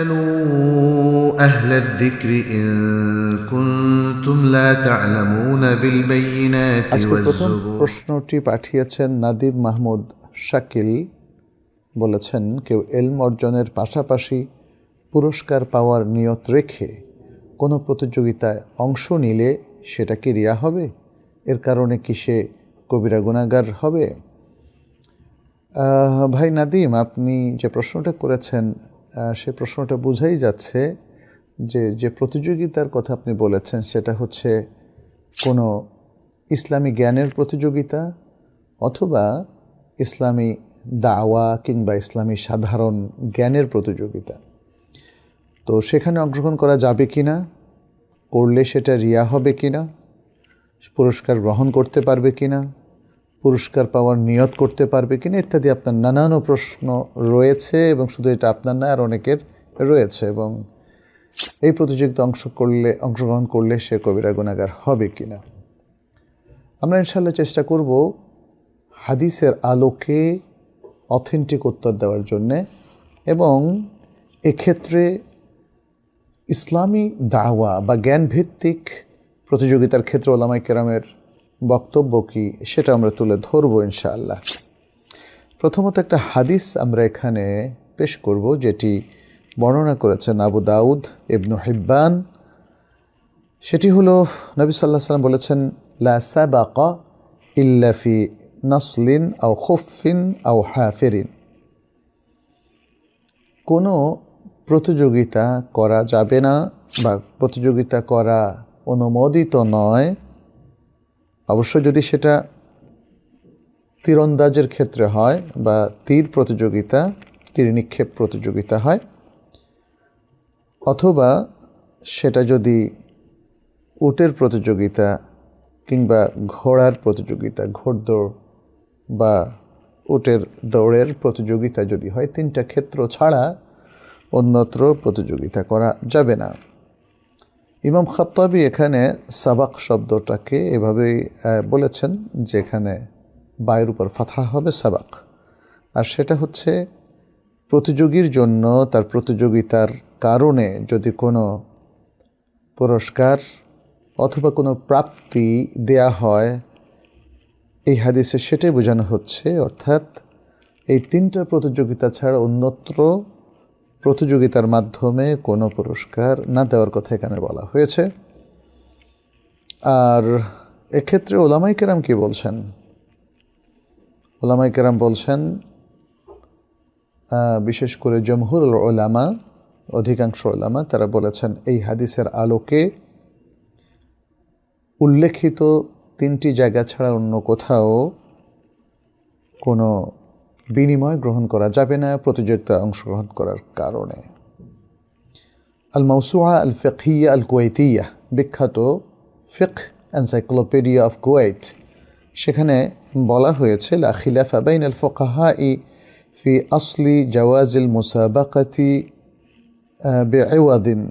فاسألوا أهل الذكر إن كنتم لا تعلمون بالبينات আজকে প্রথম والزبور প্রশ্নটি পাঠিয়েছেন নাদিব মাহমুদ শাকিল বলেছেন কেউ এলম অর্জনের পাশাপাশি পুরস্কার পাওয়ার নিয়ত রেখে কোনো প্রতিযোগিতায় অংশ নিলে সেটা কি রিয়া হবে এর কারণে কি সে কবিরা গুণাগার হবে আহ, ভাই নাদিম আপনি যে প্রশ্নটা করেছেন আহ, সে প্রশ্নটা বোঝাই যাচ্ছে যে যে প্রতিযোগিতার কথা আপনি বলেছেন, সেটা হচ্ছে কোনো ইসলামী জ্ঞানের প্রতিযোগিতা অথবা ইসলামী দাওয়া কিংবা ইসলামী সাধারণ জ্ঞানের প্রতিযোগিতা। তো সেখানে অংশগ্রহণ করা যাবে কি না করলে সেটা রিয়া হবে কি না পুরস্কার গ্রহণ করতে পারবে কি না পুরস্কার পাওয়ার নিয়ত করতে পারবে কিনা ইত্যাদি আপনার নানান প্রশ্ন রয়েছে এবং শুধু এটা আপনার না, আর অনেকের রয়েছে এবং এই প্রতিযোগিতা অংশ করলে, অংশগ্রহণ করলে সে কবিরা গুণাগার হবে কিনা। আমরা ইনশাল্লাহ চেষ্টা করব হাদিসের আলোকে অথেন্টিক উত্তর দেওয়ার জন্যে এবং এক্ষেত্রে ইসলামী দাওয়া বা জ্ঞানভিত্তিক প্রতিযোগিতার ক্ষেত্রে ওলামাই কেরামের বক্তব্য কি সেটা আমরা তুলে ধরবো ইনশাআল্লাহ। প্রথমত একটা হাদিস আমরা এখানে পেশ করব, যেটি বর্ণনা করেছেন আবু দাউদ ইবনু হিব্বান। সেটি হলো নবী সাল্লাহ সাল্লাম বলেছেন, লা সাবাকা ইল্লাফি নাসলিন আও খুফিন আও হাফেরিন। কোনো প্রতিযোগিতা করা যাবে না বা প্রতিযোগিতা করা অনুমোদিত নয়। অবশ্য যদি সেটা তীরন্দাজের ক্ষেত্রে হয় বা তীর প্রতিযোগিতা, তীর নিক্ষেপ প্রতিযোগিতা হয়, অথবা সেটা যদি উটের প্রতিযোগিতা কিংবা ঘোড়ার প্রতিযোগিতা, ঘোড়দৌড় বা উটের দৌড়ের প্রতিযোগিতা যদি হয়, তিনটা ক্ষেত্র ছাড়া অন্যত্র প্রতিযোগিতা করা যাবে না। ইমাম খাত্তাবি এখানে সাবাক শব্দটাকে এভাবেই বলেছেন যেখানে বায়ুর উপর ফাথা হবে সাবাক। আর সেটা হচ্ছে প্রতিযোগীর জন্য, তার প্রতিযোগিতার কারণে যদি কোনো পুরস্কার অথবা কোনো প্রাপ্তি দেয়া হয়, এই হাদিসে সেটাই বোঝানো হচ্ছে। অর্থাৎ এই তিনটা প্রতিযোগিতা ছাড়া অন্যত্র প্রতিযোগিতার মাধ্যমে কোনো পুরস্কার না দেওয়ার কথা এখানে বলা হয়েছে। আর এক্ষেত্রে ওলামাই কেরাম কি বলছেন? ওলামাই কেরাম বলছেন বিশেষ করে জমহুর ওলামা, অধিকাংশ ওলামা, তারা বলেছেন এই হাদিসের আলোকে উল্লেখিত তিনটি জায়গা ছাড়া অন্য কোথাও কোনো বিনিময় গ্রহণ করা যাবে না প্রতিযোগিতায় অংশগ্রহণ করার কারণে। আল মৌসুয়া আল ফিকহিয়া আল কুয়েতিয়া বিখ্যাত ফিক এনসাইক্লোপিডিয়া অফ কুয়েত সেখানে বলা হয়েছে, লা খিলাফা বাইন আল ফোকাহা ই ফি আসলি জওয়াজিল মুসাবাকাতি বেওয়াদিন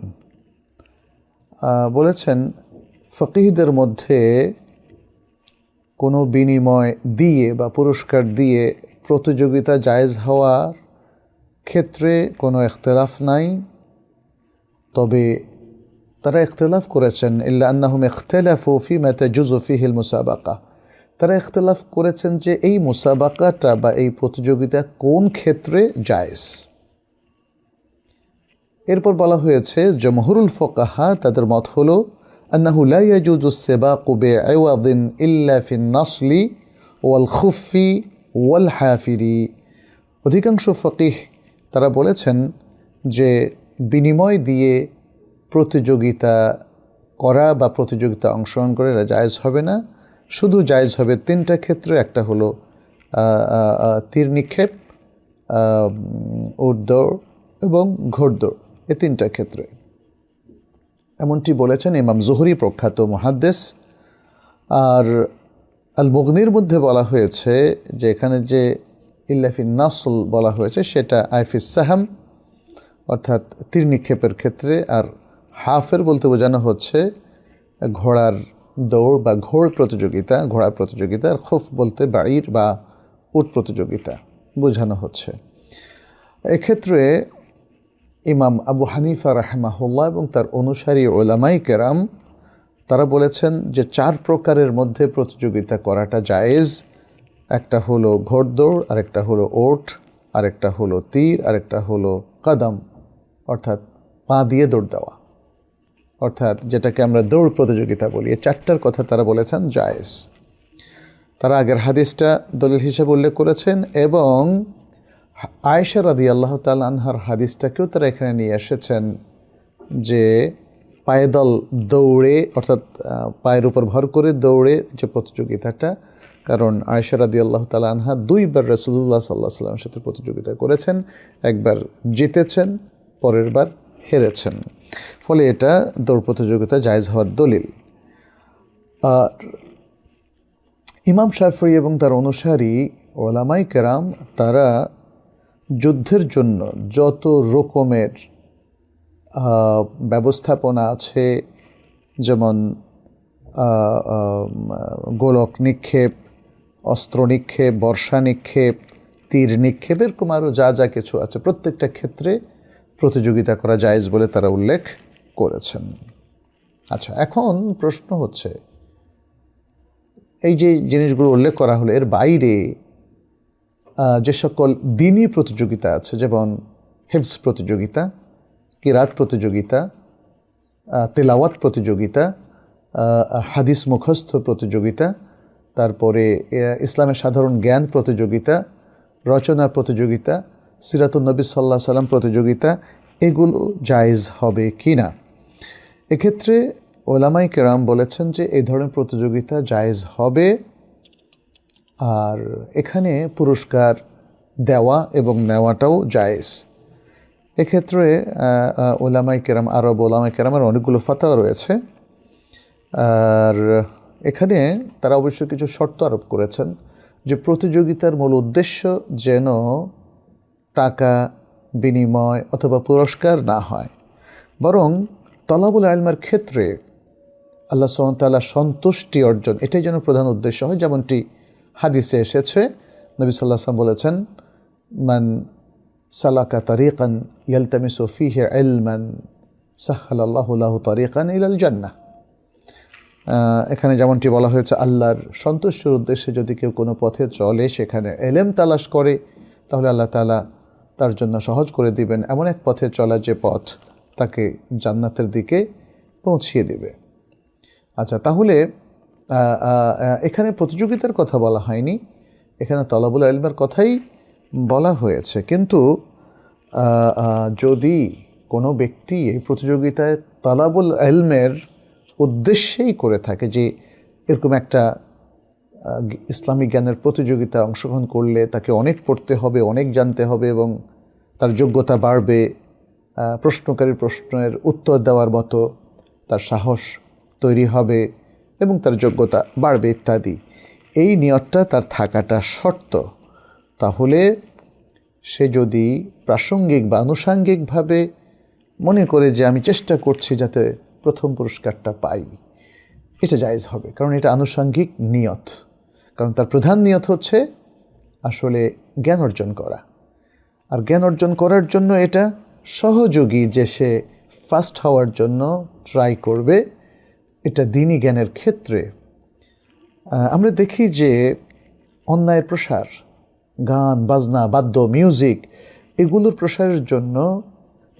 বলেছেন, ফকিহদের মধ্যে কোনো বিনিময় দিয়ে বা পুরস্কার দিয়ে প্রতিযোগিতা জায়েজ হওয়ার ক্ষেত্রে কোনো এখতলাফ নাই। তবে তারা ইখতলাফ করেছেন, ইল্লা আন্নাহুম ইখতলাফু ফি মা তাজুজু ফিহিল মুসাবাকা। তারা ইখতলাফ করেছেন যে এই মুসাবাকাটা বা এই প্রতিযোগিতা কোন ক্ষেত্রে জায়েজ। এরপর বলা হয়েছে, জমহুরুল ফকাহা তাদের মত হলো, আন্নাহু লা ইয়াজুজু সিবাকু বিআওয়াদিন ইল্লা ফি নাসলি ওয়াল খুফি ওয়াল হাফিরি অধিকাংশ ফকিহ তারা বলেছেন যে বিনিময় দিয়ে প্রতিযোগিতা করা বা প্রতিযোগিতা অংশগ্রহণ করে জায়েজ হবে না। শুধু জায়জ হবে তিনটা ক্ষেত্র। একটা হলো তীর নিক্ষেপ উট দৌড় এবং ঘোড়দৌড় এ তিনটা ক্ষেত্রে। এমনটি বলেছেন ইমাম জোহরি প্রখ্যাত মহাদ্দেশ আর আল মুগনির মধ্যে বলা হয়েছে যে এখানে যে ইল্লাফি নাসল বলা হয়েছে, সেটা আইফিস সাহাম, অর্থাৎ তীর নিক্ষেপের ক্ষেত্রে, আর হাফের বলতে বোঝানো হচ্ছে ঘোড়ার দৌড় বা ঘোড় প্রতিযোগিতা, ঘোড়ার প্রতিযোগিতা, আর খুফ বলতে বাড়ির বা উট প্রতিযোগিতা বোঝানো হচ্ছে। এক্ষেত্রে ইমাম আবু হানিফা রাহমাহুল্লাহ এবং তার অনুসারী ওলামাই কেরাম তারা বলেছেন যে চার প্রকারের মধ্যে প্রতিযোগিতা করাটা জায়েজ। একটা হলো ঘোড়দৌড়, আরেকটা হলো ওট, আরেকটা হলো তীর, আরেকটা হলো কদম, অর্থাৎ পা দিয়ে দৌড় দেওয়া। অর্থাৎ যেটাকে আমরা দৌড় প্রতিযোগিতা বলি। এই চারটার কথা তারা বলেছেন জায়েজ। তারা আগের হাদিসটা দলিল হিসেবে উল্লেখ করেছেন এবং আয়েশা রাদি আল্লাহ তাল আনহার হাদিসটাকেও তারা এখানে নিয়ে এসেছেন যে পায়দল দৌড়ে, অর্থাৎ পায়ের উপর ভর করে দৌড়ে যে প্রতিযোগিতাটা, কারণ আয়েশা রাদি আল্লাহ তাল আনহা দুইবার রসুল্লাহ সাল্লাহ সাল্লামের সাথে প্রতিযোগিতা করেছেন, একবার জিতেছেন, পরের বার হেরেছেন। ফলে এটা দৌড় প্রতিযোগিতা জায়জ হওয়ার দলিল। আর ইমাম শাফরি এবং তার অনুসারী ওলামাই কেরাম, তারা যুদ্ধের জন্য যত রকমের ব্যবস্থাপনা আছে, যেমন গোলক নিক্ষেপ, অস্ত্র নিক্ষেপ, বর্ষা নিক্ষেপ, তীর নিক্ষেপ, এরকম আরও যা যা কিছু আছে। প্রত্যেকটা ক্ষেত্রে প্রতিযোগিতা করা জায়েজ বলে তারা উল্লেখ করেছেন। আচ্ছা এখন প্রশ্ন হচ্ছে, এই যে জিনিসগুলো উল্লেখ করা হলো, এর বাইরে যে সকল দিনই প্রতিযোগিতা আছে, যেমন হেফস প্রতিযোগিতা কিরাত প্রতিযোগিতা তেলাওয়াত প্রতিযোগিতা হাদিস মুখস্থ প্রতিযোগিতা, তারপরে ইসলামের সাধারণ জ্ঞান প্রতিযোগিতা, রচনার প্রতিযোগিতা সিরাতুল নবী সাল্লাহ সাল্লাম প্রতিযোগিতা, এগুলো জায়েজ হবে কি না? এক্ষেত্রে ওলামাই কেরাম বলেছেন যে এই ধরনের প্রতিযোগিতা জায়েজ হবে আর এখানে পুরস্কার দেওয়া এবং নেওয়াটাও জায়েজ। এক্ষেত্রে ওলামাই কেরাম, আরব ওলামাই কেরামের অনেকগুলো ফাতাও রয়েছে। আর এখানে তারা অবশ্য কিছু শর্ত আরোপ করেছেন যে প্রতিযোগিতার মূল উদ্দেশ্য যেন টাকা বিনিময় অথবা পুরস্কার না হয়। বরং তলাবুল আলমার ক্ষেত্রে আল্লাহ সাল্লাহ সন্তুষ্টি অর্জন, এটাই যেন প্রধান উদ্দেশ্য হয়। যেমনটি হাদিসে এসেছে, নবী সাল্লাহ বলেছেন, মান সালাকা তারিকান ইয়ালতামিসু ফিহে ইলমান সাহাল্লাহুল্লাহ তারিকান ইলাল জান্নাহ আহ, এখানে যেমনটি বলা হয়েছে আল্লাহর সন্তুষ্টির উদ্দেশ্যে যদি কেউ কোনো পথে চলে সেখানে এলেম তালাশ করে তাহলে আল্লাহ তালা তার জন্য সহজ করে দিবেন। এমন এক পথে চলা যে পথ তাকে জান্নাতের দিকে পৌঁছিয়ে দেবে। আচ্ছা তাহলে এখানে প্রতিযোগিতার কথা বলা হয়নি। এখানে তলাবুল আলমের কথাই বলা হয়েছে। কিন্তু যদি কোনো ব্যক্তি এই প্রতিযোগিতায় তালাবুল এলমের উদ্দেশ্যেই করে থাকে যে এরকম একটা ইসলামিক জ্ঞানের প্রতিযোগিতায় অংশগ্রহণ করলে তাকে অনেক পড়তে হবে, অনেক জানতে হবে এবং তার যোগ্যতা বাড়বে প্রশ্নকারী প্রশ্নের উত্তর দেওয়ার মতো তার সাহস তৈরি হবে এবং তার যোগ্যতা বাড়বে ইত্যাদি। এই নিয়তটা তার থাকাটা শর্ত। তাহলে সে যদি প্রাসঙ্গিক বা আনুষাঙ্গিকভাবে মনে করে যে আমি চেষ্টা করছি যাতে প্রথম পুরস্কারটা পাই, এটা জায়জ হবে। কারণ এটা আনুষাঙ্গিক নিয়ত। কারণ তার প্রধান নিয়ত হচ্ছে আসলে জ্ঞান অর্জন করা। আর জ্ঞান অর্জন করার জন্য এটা সহযোগী যে সে ফার্স্ট হওয়ার জন্য ট্রাই করবে, এটা দিনই জ্ঞানের ক্ষেত্রে। আমরা দেখি যে অন্যায়ের প্রসার গান, বাজনা, বাদ্য মিউজিক এগুলোর প্রসারের জন্য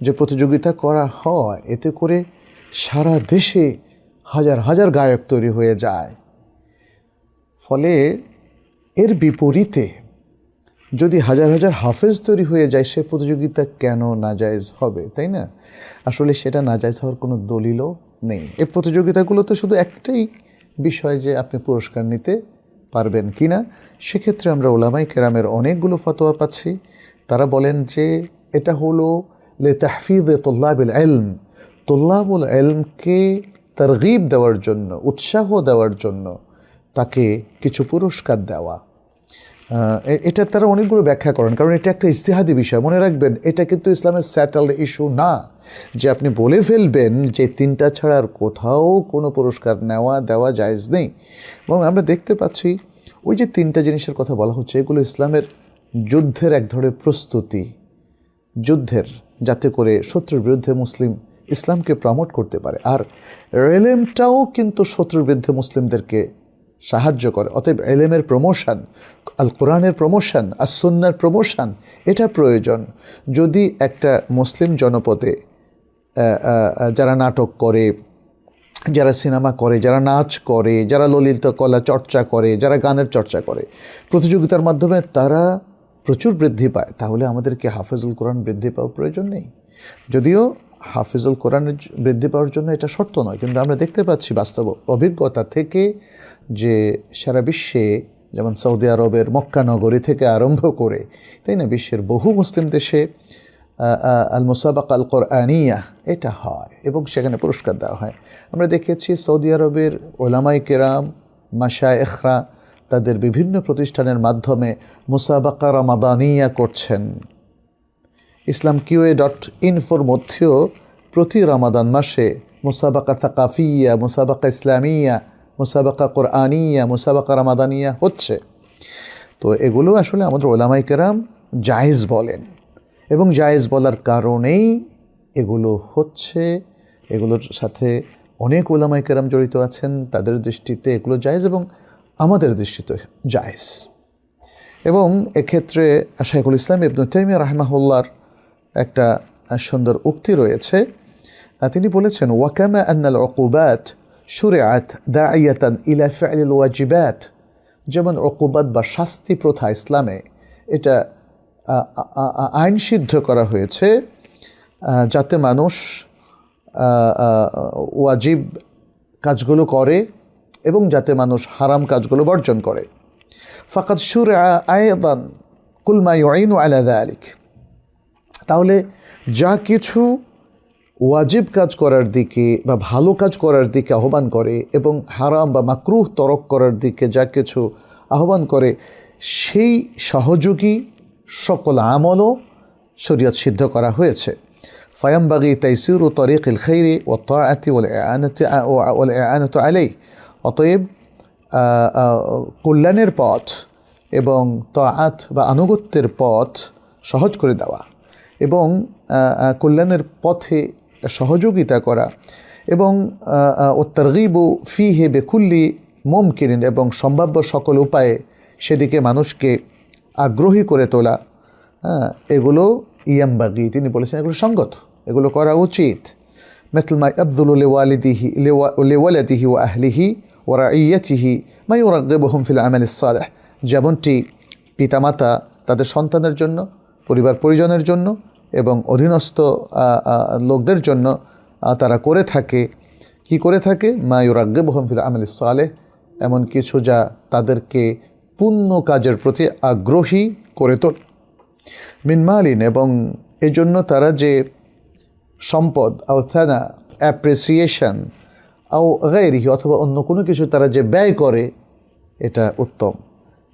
যে প্রতিযোগিতা করা হয়, এতে করে সারা দেশে হাজার হাজার গায়ক তৈরি হয়ে যায়। ফলে এর বিপরীতে যদি হাজার হাজার হাফেজ তৈরি হয়ে যায়, সে প্রতিযোগিতা কেন নাজায়জ হবে, তাই না? আসলে সেটা নাজায়জ হওয়ার কোনো দলিলও নেই। এই প্রতিযোগিতাগুলোতে শুধু একটাই বিষয় যে আপনি পুরস্কার নিতে পারবেন কি না সেক্ষেত্রে আমরা ওলামাই কেরামের অনেকগুলো ফতোয়া পাচ্ছি। তারা বলেন যে এটা হলো লে তাহফিজ তোল্লাবিল এলম তোল্লাবুল এলমকে তারগিব দেওয়ার জন্য, উৎসাহ দেওয়ার জন্য তাকে কিছু পুরস্কার দেওয়া। এ- এটা তারা অনেকগুলো ব্যাখ্যা করেন, কারণ এটা একটা ইস্তেহাদি বিষয়। মনে রাখবেন, এটা কিন্তু ইসলামের স্যাটেল ইস্যু না। যে আপনি বলে ফেলবেন যে তিনটা ছাড়া আর কোথাও কোনো পুরস্কার নেওয়া দেওয়া জায়েজ নেই। এবং আমরা দেখতে পাচ্ছি, ওই যে তিনটা জিনিসের কথা বলা হচ্ছে, এগুলো ইসলামের যুদ্ধের এক ধরনের প্রস্তুতি। যুদ্ধের, যাতে করে শত্রুর বিরুদ্ধে মুসলিম ইসলামকে প্রমোট করতে পারে। আর এলেমটাও কিন্তু শত্রুর বিরুদ্ধে মুসলিমদেরকে সাহায্য করে। অতএব এলেমের প্রমোশন আল কোরআনের প্রমোশন আর সুন্নার প্রমোশন, এটা প্রয়োজন। যদি একটা মুসলিম জনপদে যারা নাটক করে, যারা সিনেমা করে, যারা নাচ করে, যারা ললিত কলা চর্চা করে, যারা গানের চর্চা করে, প্রতিযোগিতার মাধ্যমে তারা প্রচুর বৃদ্ধি পায়, তাহলে আমাদেরকে হাফেজুল কোরআন বৃদ্ধি পাওয়ার প্রয়োজন নেই। যদিও হাফেজুল কোরআনের বৃদ্ধি পাওয়ার জন্য এটা শর্ত নয়, কিন্তু আমরা দেখতে পাচ্ছি বাস্তব অভিজ্ঞতা থেকে যে সারা বিশ্বে যেমন সৌদি আরবের মক্কা নগরী থেকে আরম্ভ করে, তাই না? বিশ্বের বহু মুসলিম দেশে আল মুসাবাক আল কোরআনিয়া এটা হয় এবং সেখানে পুরস্কার দেওয়া হয়। আমরা দেখেছি সৌদি আরবের ওলামাই কেরাম মাশা এখরা তাদের বিভিন্ন প্রতিষ্ঠানের মাধ্যমে মুসাবাকা রামাদানিয়া করছেন। ইসলাম কিউএ ডট ইনফোর মধ্যেও প্রতি রামাদান মাসে মুসাবাকা থাকাফিয়া মুসাবাকা ইসলামিয়া মুসাবাকা কোরআনিয়া, মুসাবাকা রামাদানিয়া হচ্ছে। তো এগুলো আসলে আমাদের ওলামাই কেরাম জায়েজ বলেন। এবং জায়েজ বলার কারণেই এগুলো হচ্ছে। এগুলোর সাথে অনেক ওলামাই কেরাম জড়িত আছেন, তাদের দৃষ্টিতে এগুলো জায়েজ এবং আমাদের দৃষ্টিতে জায়েজ। এবং এক্ষেত্রে শাইখুল ইসলাম ইবনু তাইমিয়া রাহমাহুল্লার একটা সুন্দর উক্তি রয়েছে। তিনি বলেছেন ওয়াকামা আন্নাল অকুবাত শুরেআত দাইয়াতান ইলা ফিআলিল ওয়াজিবাত যেমন অকুবাত বা শাস্তি প্রথা ইসলামে এটা আইন সিদ্ধ করা হয়েছে যাতে মানুষ ওয়াজিব কাজগুলো করে এবং যাতে মানুষ হারাম কাজগুলো বর্জন করে। ফাকাদ সুর আয়দান কুলমা ইউআইনু আলা যালিক তাহলে যা কিছু ওয়াজিব কাজ করার দিকে বা ভালো কাজ করার দিকে আহ্বান করে এবং হারাম বা মাকরুহ তরক করার দিকে যা কিছু আহ্বান করে, সেই সহযোগী সকল আমলও শরীয়ত সিদ্ধ করা হয়েছে। ফায়ামবাগি তাইসির ও তরিক ইল খৈরে ও তাআতি ওয়াল ইআনাতি ওয়াল ইআনাতু আলাই অতএব কল্যাণের পথ এবং তাআত বা আনুগত্যের পথ সহজ করে দেওয়া এবং কল্যাণের পথে সহযোগিতা করা এবং ও তারগিবু ফি হে বেকুল্লি মুমকিন এবং সম্ভাব্য সকল উপায়ে সেদিকে মানুষকে আগ্রহী করে তোলা হ্যাঁ এগুলো ইয়ামবাগি তিনি বলেছেন এগুলো সঙ্গত এগুলো করা উচিত مثل ما يبذل لوالده لو- لولده وأهله ورعيته ما يرغبهم في العمل الصالح যেমনটি পিতামাতা তাদের সন্তানের জন্য পরিবার পরিজনের জন্য এবং অধীনস্থ লোকদের জন্য তারা করে থাকে। কি করে থাকে? মা ইউরাগ্গিবহুম ফিল আমাল সালেহ, এমন কিছু যা তাদেরকে পুণ্য কাজের প্রতি আগ্রহী করে তোলে। মিনমালিন এবং এজন্য তারা যে সম্পদ, আও থানা অ্যাপ্রিসিয়েশন, আও গাইরিহি অথবা অন্য কোনো কিছু তারা যে ব্যয় করে, এটা উত্তম।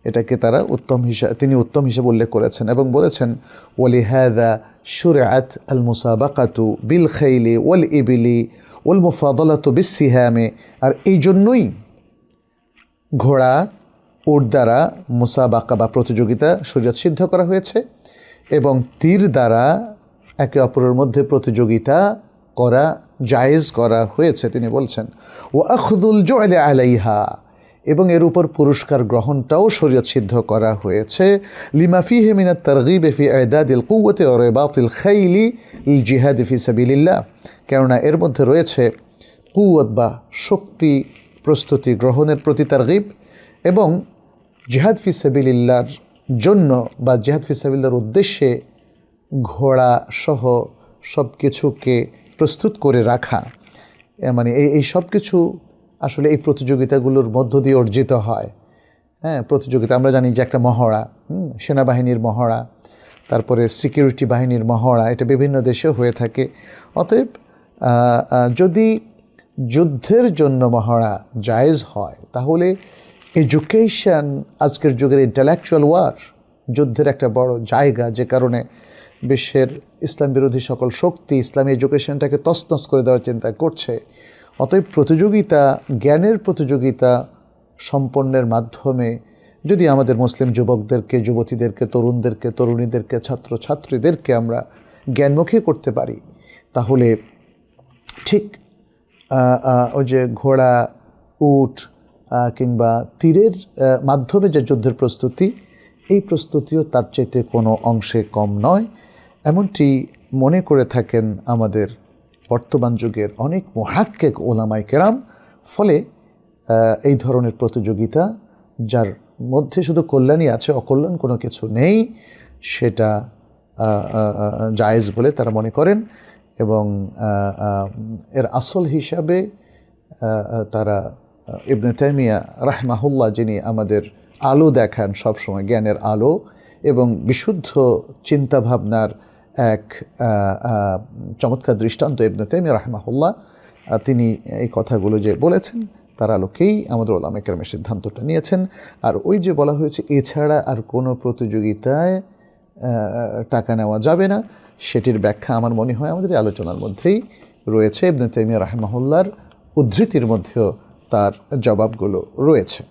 এটাকে তারা উত্তম হিসাবে তিনি উত্তম হিসেবে উল্লেখ করেছেন এবং বলেছেন ওলি হ্যাদা সুরাত আল মুসাবাকাতু বিল খাইলি ওয়াল ইবিলি ওয়াল মুফাদলাতু বিসিহামে আর এই জন্যই ঘোড়া, উট দ্বারা মুসাবাকা বা প্রতিযোগিতা শরীয়ত সিদ্ধ করা হয়েছে এবং তীর দ্বারা একে অপরের মধ্যে প্রতিযোগিতা করা, জায়েজ করা হয়েছে, তিনি বলছেন। ও আখদুল জলে আলাইহা এবং এর উপর পুরস্কার গ্রহণটাও শরীয়ত সিদ্ধ করা হয়েছে। লিমাফি হেমিনা তারগিব ফি আয়দাদিল কুওয়াতে ও রেবাতিল খাইলি ইল জিহাদ ফি সাবিলিল্লাহ। কেননা এর মধ্যে রয়েছে কুয়ত বা শক্তি প্রস্তুতি গ্রহণের প্রতি তারগিব এবং জিহাদ ফি সাবিলিল্লার জন্য বা জিহাদ ফি সাবিল্লার উদ্দেশ্যে ঘোড়া সহ সব কিছুকে প্রস্তুত করে রাখা। মানে এই সব কিছু আসলে এই প্রতিযোগিতাগুলোর মধ্য দিয়ে অর্জিত হয়। হ্যাঁ প্রতিযোগিতা, আমরা জানি যে একটা মহড়া সেনাবাহিনীর মহড়া, তারপরে সিকিউরিটি বাহিনীর মহড়া, এটা বিভিন্ন দেশে হয়ে থাকে। অতএব যদি যুদ্ধের জন্য মহড়া জায়েজ হয়, তাহলে এডুকেশন আজকের যুগের ইন্টালেকচুয়াল ওয়ার যুদ্ধের একটা বড় জায়গা, যে কারণে বিশ্বের ইসলাম বিরোধী সকল শক্তি, ইসলামী এডুকেশনটাকে তছনছ করে দেওয়ার চিন্তা করছে। অতএব প্রতিযোগিতা, জ্ঞানের প্রতিযোগিতা সম্পন্নের মাধ্যমে যদি আমাদের মুসলিম যুবকদেরকে, যুবতীদেরকে, তরুণদেরকে, তরুণীদেরকে, ছাত্রছাত্রীদেরকে আমরা জ্ঞানমুখী করতে পারি, তাহলে ঠিক ওই যে ঘোড়া, উট কিংবা তীরের মাধ্যমে যে যুদ্ধের প্রস্তুতি, এই প্রস্তুতিও তার চাইতে কোনো অংশে কম নয়। এমনটি মনে করে থাকেন আমাদের বর্তমান যুগের অনেক মহাক্কেক ওলামাই কেরাম, ফলে এই ধরনের প্রতিযোগিতা, যার মধ্যে শুধু কল্যাণই আছে, অকল্যাণ কোনো কিছু নেই, সেটা জায়েজ বলে তারা মনে করেন এবং এর আসল হিসাবে তারা ইবনে তাইমিয়া রাহমাহুল্লাহ যিনি আমাদের আলো দেখান সবসময়, জ্ঞানের আলো এবং বিশুদ্ধ চিন্তাভাবনার এক চমৎকার দৃষ্টান্ত ইবনে তাইমিয়া রাহমাহুল্লাহ। তিনি এই কথাগুলো যে বলেছেন, তার আলোকেই আমাদের ওলামা কেরামের সিদ্ধান্তটা নিয়েছেন। আর ওই যে বলা হয়েছে, এছাড়া আর কোনো প্রতিযোগিতায় টাকা নেওয়া যাবে না, সেটির ব্যাখ্যা আমার মনে হয় আমাদের আলোচনার মধ্যেই রয়েছে। ইবনে তাইমিয়া রাহমাহুল্লার উদ্ধৃতির মধ্যেও তার জবাবগুলো রয়েছে।